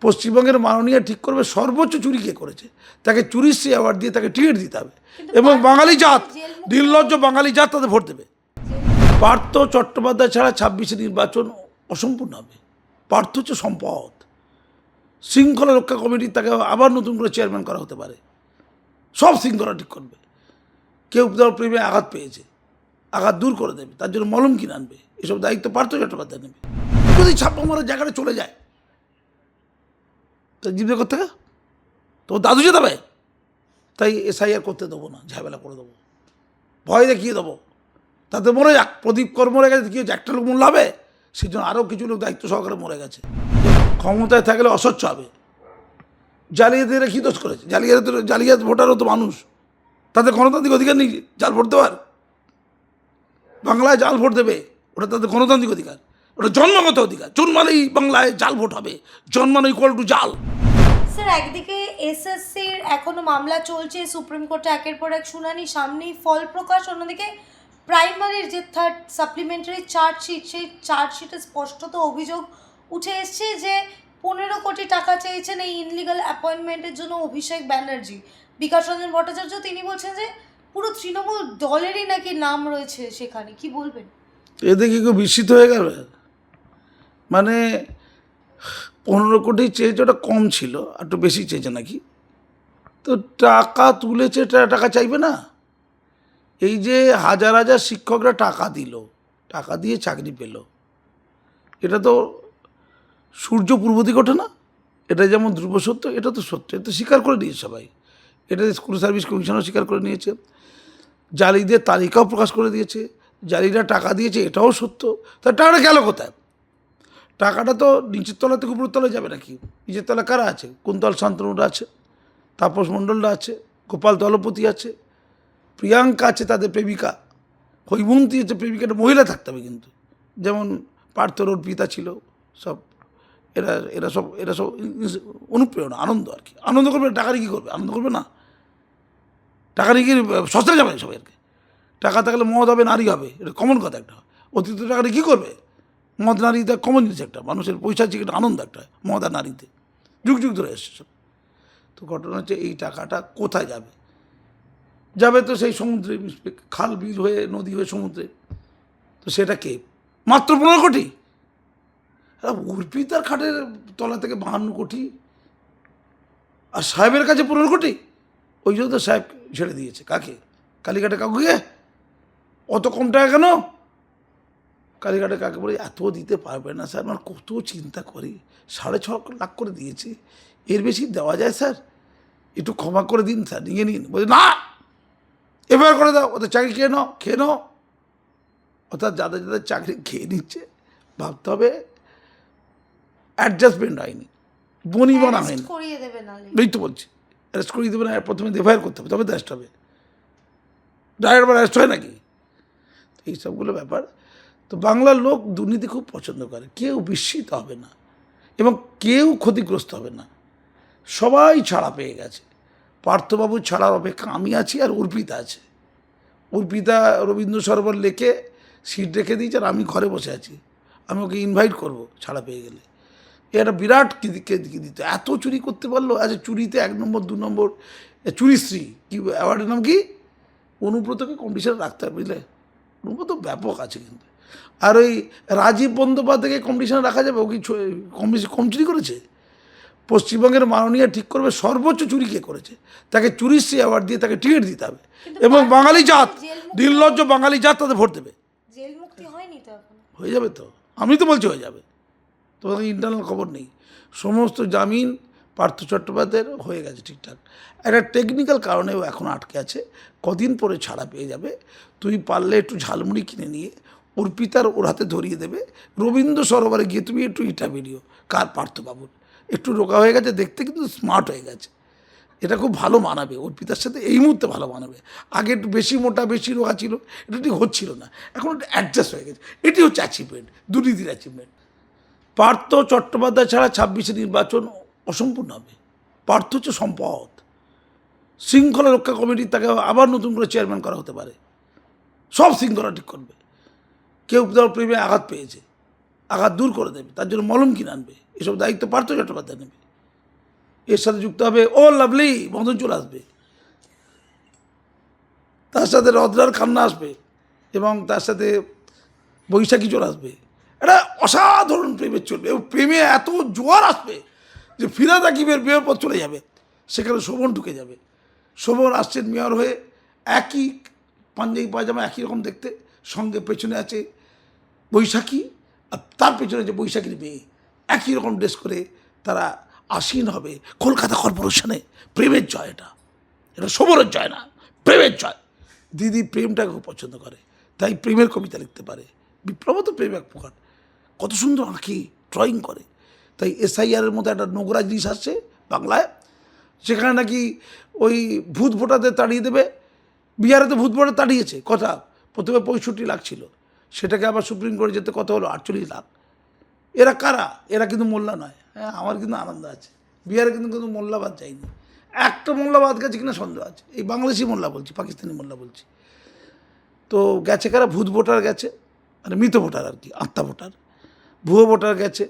পশ্চিমবঙ্গের মাননীয় ঠিক করবে সর্বোচ্চ চুরি কে করেছে? তাকে চুরিশ্রী অ্যাওয়ার্ড দিয়ে তাকে টিকিট দিতে হবে। এবং বাঙালি জাত নির্লজ্জ বাঙালি জাত তাদের ভোট দেবে। পার্থ চট্টোপাধ্যায় ছাড়া ছাব্বিশে নির্বাচন অসম্পূর্ণ হবে। পার্থ হচ্ছে সম্পদ। শৃঙ্খলা রক্ষা কমিটি তাকে আবার নতুন করে চেয়ারম্যান করা হতে পারে। সব শৃঙ্খলা ঠিক করবে। কেউ ধর প্রেমে আঘাত পেয়েছে আঘাত দূর করে দেবে তার জন্য মলম কিনে আনবে। এসব দায়িত্ব পার্থ চট্টোপাধ্যায় নেবে। যদি ছাপ্পা মারার জায়গাটা চলে যায় তা করতে তো দাদু যেতে হবে তাই এসআইআর করতে দেবো না, ঝামেলা করে দেবো। ভয় দেখিয়ে দেবো। তাতে মরে যাক। প্রদীপ কর মরে গেছে কি একটা লোক মূল্য হবে? সেই জন্য আরও কিছু লোক দায়িত্ব সহকারে মরে গেছে। ক্ষমতায় থাকলে অস্বচ্ছ হবে। জালিয়াতিরা কী দোষ করেছে? জালিয়াতি জালিয়াত ভোটারও তো মানুষ। তাদের গণতান্ত্রিক অধিকার নেই জাল ভোট দেওয়ার? বাংলায় জাল ভোট দেবে, ওটা তাদের গণতান্ত্রিক অধিকার। ওটা জন্মগত অধিকার। জন্মালেই বাংলায় জাল ভোট হবে। জন্মানো ইকুয়াল টু জাল। স্যার একদিকে এসএসসির এখনও মামলা চলছে সুপ্রিম কোর্টে একের পর এক শুনানি সামনেই ফল প্রকাশ অন্যদিকে প্রাইমারির যে থার্ড সাপ্লিমেন্টারি চার্জশিট সেই চার্জশিটে স্পষ্টত অভিযোগ উঠে এসছে যে পনেরো কোটি টাকা চেয়েছেন এই ইনলিগাল অ্যাপয়েন্টমেন্টের জন্য অভিষেক ব্যানার্জি। বিকাশ রঞ্জন ভট্টাচার্য তিনি বলছেন যে পুরো তৃণমূল দলেরই নাকি নাম রয়েছে সেখানে। কি বলবেন? এ দেখে কেউ বিস্মিত হয়ে গেল? মানে পনেরো কোটি চেয়েছে, ওটা কম ছিল একটু বেশি চেয়েছে নাকি? তো টাকা তুলেছে টাকা চাইবে না? এই যে হাজার হাজার শিক্ষকরা টাকা দিল, টাকা দিয়ে চাকরি পেল, এটা তো সূর্য পূর্ব দিকে ওঠে না? এটা যেমন ধ্রুব সত্য, এটা তো সত্য, এটা স্বীকার করে নিয়েছে সবাই। এটা স্কুল সার্ভিস কমিশনও স্বীকার করে নিয়েছে। জালিদের তালিকাও প্রকাশ করে দিয়েছে, জালিরা টাকা দিয়েছে, এটাও সত্য। তা টাকাটা গেল কোথায়? টাকাটা তো নিচের তলা থেকে উপরের তলায় যাবে নাকি? নিচের তলা কারা আছে? কুন্তল শান্তনুরা আছে? তাপস মণ্ডলরা আছে? গোপাল দলপতি আছে? প্রিয়াঙ্কা আছে তাদের প্রেমিকা? হৈমন্তী আছে প্রেমিকাটা মহিলা থাকতে হবে কিন্তু। যেমন পার্থর ওর পিতা ছিল, সব এরা এরা সব এরা সব অনুপ্রেরণা, আনন্দ আর কি। আনন্দ করবে টাকা কী করবে? আনন্দ করবে না। টাকা কি সস্তা যাবে সবাই আর কি। টাকা থাকলে মদ হবে, নারী হবে, এটা কমন কথা একটা। অতিরিক্ত টাকা নিয়ে কী করবে? মদ নারীতে কমন জিনিস একটা, মানুষের পৈশাচিক একটা আনন্দ একটা, মদ নারীতে। যুগ যুগ ধরে এসছে তো ঘটনা হচ্ছে এই টাকাটা কোথায় যাবে? যাবে তো সেই সমুদ্রে, খাল, বিল হয়ে, নদী হয়ে সমুদ্রে। তো সেটা কে? মাত্র পনেরো কোটি? আরে অর্পিতার খাটের তলা থেকে বাহান্ন কোটি। আর সাহেবের কাছে পনেরো কোটি? ওই জন্য তো সাহেব ছেড়ে দিয়েছে। কাকে? কালীঘাটে কাকুকে অত কম টাকা কেন? কালীঘাটে কাকে বলে এত দিতে পারবে না স্যার আমার কত চিন্তা করি। সাড়ে ছ লাখ করে দিয়েছি। এর বেশি দেওয়া যায় স্যার? একটু ক্ষমা করে দিন স্যার নিয়ে নিন। বলছে না! এবার করে দাও ওদের চাকরি খেয়ে নাও খেয়ে নাও। অর্থাৎ যাদের যাদের চাকরি খেয়ে নিচ্ছে ভাবতে হবে অ্যাডজাস্টমেন্ট হয়নি বনিবনা হয়নি। এই তো বলছি অ্যারেস্ট করিয়ে দেবে না প্রথমে এফআইআর করতে হবে তবে অ্যারেস্ট হবে। ড্রাইভার অ্যারেস্ট হয় নাকি? এই সবগুলো ব্যাপার তো বাংলার লোক দুর্নীতি খুব পছন্দ করে। কেউ বিস্মিত হবে না এবং কেউ ক্ষতিগ্রস্ত হবে না। সবাই ছাড়া পেয়ে গেছে। পার্থবাবু ছাড়ার অপেক্ষা আমি আছি আর অর্পিতা আছে। অর্পিতা রবীন্দ্র সরোবর লেখে সিট রেখে দিয়েছে আর আমি ঘরে বসে আছি। আমি ওকে ইনভাইট করব ছাড়া পেয়ে গেলে। এ একটা বিরাট দিত এত চুরি করতে পারল। আচ্ছা চুরিতে এক নম্বর, দু নম্বর চুরিশ্রী কি অ্যাওয়ার্ডের নাম কি? অনুব্রতকে কম্পিটিশন রাখতে হবে, বুঝলে? অনুব্রত ব্যাপক আছে কিন্তু। আর ওই রাজীব বন্দ্যোপাধ্যায়কে কম্পিটিশনে রাখা যাবে? ও কি কম চুরি করেছে? পশ্চিমবঙ্গের মাননীয় ঠিক করবে সর্বোচ্চ চুরি কে করেছে? তাকে চুরিশ্রী অ্যাওয়ার্ড দিয়ে তাকে টিকিট দিতে হবে। এবং বাঙালি জাত নির্লজ্জ বাঙালি জাত তাদের ভোট দেবে। হয়ে যাবে তো? আমি তো বলছি হয়ে যাবে। তোমাদের ইন্টারনাল খবর নেই। সমস্ত জামিন পার্থ চট্টোপাধ্যায়ের হয়ে গেছে ঠিকঠাক। একটা টেকনিক্যাল কারণেও এখন আটকে আছে। কদিন পরে ছাড়া পেয়ে যাবে। তুই পারলে একটু ঝালমুড়ি কিনে নিয়ে অর্পিতার ওর হাতে ধরিয়ে দেবে। রবীন্দ্র সরোবরে গিয়ে তুমি একটু ইটা ভিডিও কার পার্থবাবুর। একটু রোগা হয়ে গেছে, দেখতে কিন্তু স্মার্ট হয়ে গেছে। এটা খুব ভালো মানাবে অর্পিতার সাথে এই মুহূর্তে ভালো মানাবে। আগে একটু বেশি মোটা, বেশি রোগা ছিল, এটা ঠিক হচ্ছিল না। এখন একটু অ্যাডজাস্ট হয়ে গেছে। এটি হচ্ছে অ্যাচিভমেন্ট দুর্নীতির অ্যাচিভমেন্ট পার্থ চট্টোপাধ্যায় ছাড়া ছাব্বিশে নির্বাচন অসম্পূর্ণ হবে। পার্থ হচ্ছে সম্পদ। শৃঙ্খলা রক্ষা কমিটি তাকে আবার নতুন করে চেয়ারম্যান করা হতে পারে। সব শৃঙ্খলা ঠিক করবে। কেউ ধর প্রেমে আঘাত পেয়েছে, আঘাত দূর করে দেবে, তার জন্য মলম কিনে আনবে, এসব দায়িত্ব পার্থ চট্টোপাধ্যায় নেবে। এর সাথে যুক্ত হবে, ও লাভলি মদন চলে আসবে। তার সাথে রদ্রার কান্না আসবে এবং তার সাথে বৈশাখী চলে আসবে। এটা অসাধারণ প্রেমের চলবে, এবং প্রেমে এত জোয়ার আসবে যে ফিরাদ আকিবের মেয়র পথ চলে যাবে, সেখানে শোভন ঢুকে যাবে। শোভন আসছেন মেয়র হয়ে, একই পাঞ্জাবি পায়জামা একই রকম দেখতে, সঙ্গে পেছনে আছে বৈশাখী আর তার পেছনে যে বৈশাখীর মেয়ে, একই রকম ড্রেস করে তারা আসীন হবে। কলকাতা কর্পোরেশনে প্রেমের জয় এটা। এটা সমরের জয় না, প্রেমের জয়। দিদি প্রেমটাকে খুব পছন্দ করে, তাই প্রেমের কবিতা লিখতে পারে। বিপ্লব তো প্রেম এক প্রকার। কত সুন্দর আঁকি ড্রয়িং করে। তাই এসআইআরের মতো একটা নোংরা জিনিস আসছে বাংলায়, সেখানে নাকি ওই ভূত ভোটারদের তাড়িয়ে দেবে। বিহারে তো ভূত ভোটার তাড়িয়েছে, কথা। প্রথমে পঁয়ষট্টি লাখ ছিল। সেটাকে আবার সুপ্রিম কোর্টে যেতে কত হলো, আটচল্লিশ লাখ। এরা কারা? এরা কিন্তু মোল্লা নয়। হ্যাঁ আমার কিন্তু আনন্দ আছে। বিহারে কিন্তু কিন্তু মোল্লাবাদ যায়নি। একটা মোল্লাবাদ গেছে কিনা সন্দেহ আছে। এই বাংলাদেশি মোল্লা বলছি, পাকিস্তানি মোল্লা বলছি। তো গেছে কারা? ভূত ভোটার গেছে মানে মৃত ভোটার আর কি, আত্মা ভোটার। ভুয়ো ভোটার গেছে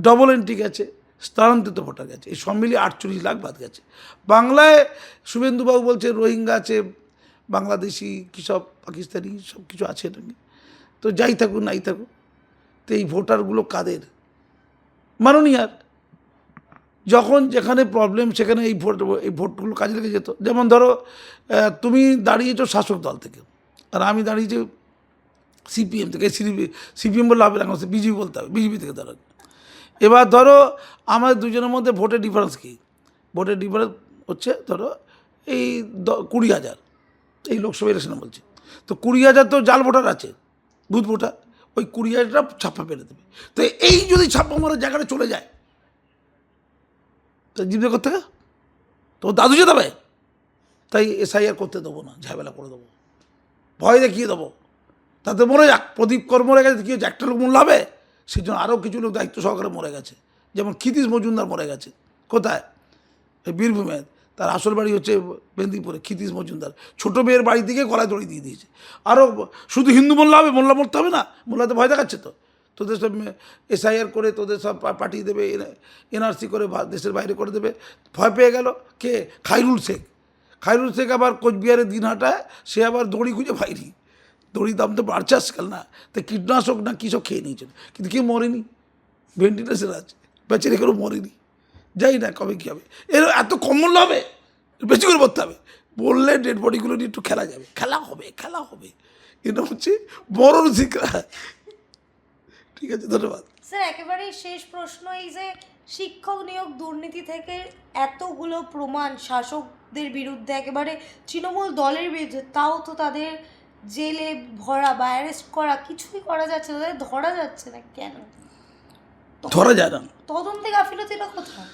ডবল এন্ট্রি গেছে, স্থানান্তরিত ভোটার গেছে। এই সব মিলিয়ে আটচল্লিশ লাখ বাদ গেছে। বাংলায় শুভেন্দুবাবু বলছে, রোহিঙ্গা আছে, বাংলাদেশি কী সব, পাকিস্তানি সব কিছু আছে নাকি? তো যাই থাকুক, নাই থাকুক, তো এই ভোটারগুলো কাদের? মাননীয় আর যখন যেখানে প্রবলেম সেখানে এই ভোট, এই ভোটগুলো কাজে লেগে যেত। যেমন ধরো তুমি দাঁড়িয়েছো শাসক দল থেকে, আর আমি দাঁড়িয়েছি সিপিএম থেকে সিপিএম বললে হবে না বিজেপি বলতে হবে বিজেপি থেকে দাঁড়ান এবার ধরো, আমাদের দুজনের মধ্যে ভোটের ডিফারেন্স কী? ভোটের ডিফারেন্স হচ্ছে ধরো, এই কুড়ি হাজার, এই লোকসভা ইলেকশনে বলছি। তো কুড়ি হাজার তো জাল ভোটার আছে। ভোটার ওই কুড়ি হাজারটা ছাপ্পা পেরে দেবে। তো এই যদি ছাপ্পা মারার জায়গাটা চলে যায় তো করতে তো দাদু যেতে হবে তাই এসআইআর করতে দেবো না, ঝামেলা করে দেবো। ভয় দেখিয়ে দেবো। তাতে মরে যাক। প্রদীপ কর মরে গেছে, কী একটা লোক মূল্য হবে? সেই জন্য আরও কিছু লোক দায়িত্ব সহকারে মরে গেছে। যেমন ক্ষিতীশ মজুমদার মরে গেছে। কোথায়? বীরভূমে তার আসল বাড়ি হচ্ছে মেদিনীপুরে, ক্ষিতীশ মজুমদার। ছোটো মেয়ের বাড়ি থেকে গলায় দড়ি দিয়ে দিয়েছে। আরও শুধু হিন্দু মোল্লা হবে, মোল্লা মরতে হবে না? মোল্লাতে ভয় দেখাচ্ছে তো? তোদের সব এসআইআর করে তোদের সব পাঠিয়ে দেবে এনআরসি করে দেশের বাইরে করে দেবে। ভয় পেয়ে গেল। কে? খাইরুল শেখ। খাইরুল শেখ আবার কোচবিহারের দিন দিনহাটায় সে আবার দড়ি খুঁজে পাইনি দড়ির দাম তো বাড়ছে আজকাল না? তো কীটনাশক না কী সব খেয়ে নিয়েছিল? কিন্তু কেউ মরেনি। ভেন্টিলেশন আছে। বেঁচে রেখেও মরেনি। যাই না, কবে কী হবে? এর এত কম মূল্য হবে? বেশি করে করতে হবে। বললে ডেড বডিগুলো নিয়ে একটু খেলা যাবে। খেলা হবে খেলা হবে। এটা হচ্ছে বড় শিক্ষা ঠিক আছে, ধন্যবাদ। স্যার একেবারে শেষ প্রশ্ন এই যে শিক্ষক নিয়োগ দুর্নীতি থেকে এতগুলো প্রমাণ শাসকদের বিরুদ্ধে একেবারে তৃণমূল দলের বিরুদ্ধে, তাও তো তাদের জেলে ভরা বা অ্যারেস্ট করা কিছুই করা যাচ্ছে না, তাদের ধরা যাচ্ছে না কেন? ধরা যায় না। তদন্তে গাফিলতিটা কোথায়?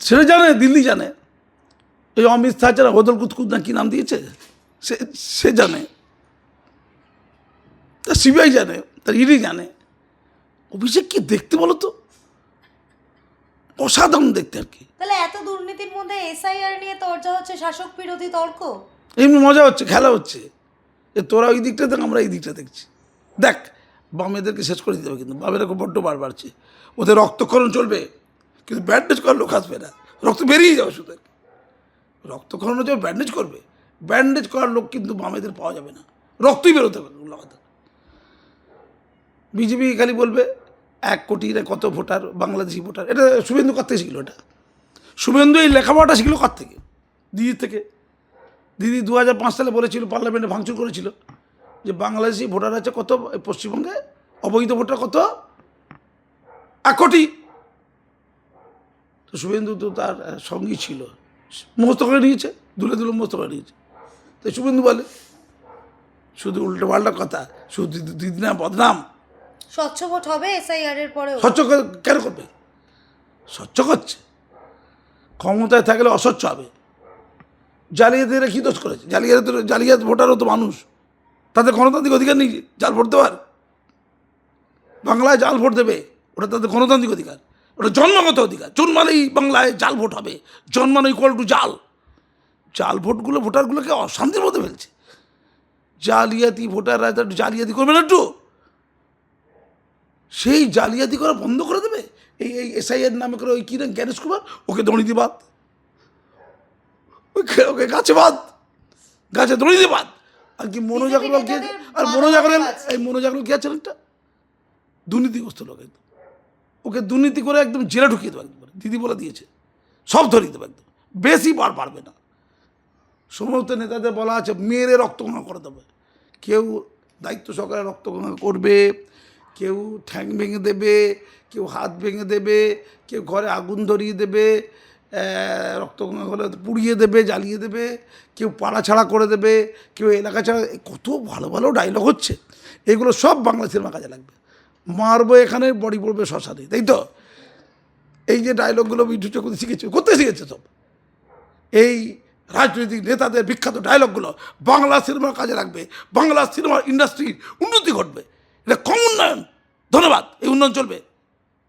সেটা জানে দিল্লি জানে। এই অমিত শাহ যারা হদল কুতকুত না কি নাম দিয়েছে সে সে জানে। তা সিবিআই জানে তার ইডি জানে। অভিষেক কি দেখতে বলো তো? অসাধারণ দেখতে আর কি। তাহলে এত দুর্নীতির মধ্যে এসআইআর নিয়ে তর্জা হচ্ছে শাসক বিরোধী তর্ক? এমনি মজা হচ্ছে খেলা হচ্ছে। তোরা ওই দিকটা দেখ আমরা এই দিকটা দেখছি। দেখ বামেদেরকে শেষ করে দিতে হবে কিন্তু বামেরা খুব বড্ড বার বাড়ছে। ওদের রক্তক্ষরণ চলবে, কিন্তু ব্যান্ডেজ করার লোক আসবে না। রক্ত বেরিয়ে যাবে শুধু রক্তক্ষরণ হচ্ছে ব্যান্ডেজ করবে। ব্যান্ডেজ করার লোক কিন্তু বামেদের পাওয়া যাবে না। রক্তই বেরোতে হবে কথা বিজেপি খালি বলবে, এক কোটি না কত ভোটার, বাংলাদেশি ভোটার? এটা শুভেন্দু করতে শিখলো এটা? শুভেন্দু এই লেখাপড়াটা শিখলো কার থেকে? দিদির থেকে। দিদি দু হাজার পাঁচ সালে বলেছিল, পার্লামেন্টে ভাঙচুর করেছিল। যে বাংলাদেশি ভোটার আছে কত পশ্চিমবঙ্গে অবৈধ ভোটার কত? এক কোটি। তো শুভেন্দু তো তার সঙ্গী ছিল। মুখস্থ করে নিয়েছে দুলে দুলে মুখস্থ করে নিয়েছে। তো শুভেন্দু বলে শুধু উল্টো পাল্টা কথা শুধু দিদি- দিদি না বদনাম। স্বচ্ছ ভোট হবে এসআইআর এর পরেও? স্বচ্ছ কেন করবে? স্বচ্ছ করছে। ক্ষমতায় থাকলে অস্বচ্ছ হবে। জালিয়াতিরা কী দোষ করেছে? জালিয়াতি জালিয়াত ভোটারও তো মানুষ। তাদের গণতান্ত্রিক অধিকার নেই, জাল ভোট দেওয়ার। বাংলায় জাল ভোট দেবে, ওটা তাদের গণতান্ত্রিক অধিকার। ওটা জন্মগত অধিকার। জন্মালেই বাংলায় জাল ভোট হবে জন্মানো ইকুয়াল টু জাল। জাল ভোটগুলো, ভোটারগুলোকে অশান্তির মধ্যে ফেলছে। জালিয়াতি ভোটাররা একটু জালিয়াতি করবে না একটু? সেই জালিয়াতি করা বন্ধ করে দেবে? এই এই এসআইয়ের নামে করে ওই কী না জ্ঞানেশ কুমার? ওকে দড়িতে বাদ ওকে ওকে গাছে বাদ গাছে দড়িতে বাদ আর কি মনোজ আগরওয়াল কি আর মনোজ আগরওয়াল এই মনোজ আগরওয়াল কি আছে একটা? দুর্নীতিগ্রস্ত লোক একদম। ওকে দুর্নীতি করে একদম জেলে ঢুকিয়ে দেবো একদম দিদি বলে দিয়েছে। সব ধরিয়ে দেবো একদম। বেশি বার পারবে না। সমস্ত নেতাদের বলা আছে মেয়েরে রক্তগঙ্গা করে দেবে। কেউ দায়িত্ব সহকারে রক্তগঙ্গা করবে কেউ ঠ্যাং ভেঙে দেবে কেউ হাত ভেঙে দেবে কেউ ঘরে আগুন ধরিয়ে দেবে রক্তগঙ্গা করে পুড়িয়ে দেবে, জ্বালিয়ে দেবে, কেউ পাড়া ছাড়া করে দেবে, কেউ এলাকা ছাড়া কত ভালো ভালো ডায়লগ হচ্ছে। এগুলো সব বাংলা সিনেমা কাজে লাগবে। মারবো এখানে, বডি পড়বে শ্মশানে তাই তো? এই যে ডায়লগগুলো মিঠু চক্রবর্তী শিখেছে, করতে শিখেছে সব। এই রাজনৈতিক নেতাদের বিখ্যাত ডায়লগগুলো বাংলা সিনেমার কাজে লাগবে। বাংলা সিনেমার ইন্ডাস্ট্রির উন্নতি ঘটবে। এটা কম উন্নয়ন। ধন্যবাদ। এই উন্নয়ন চলবে।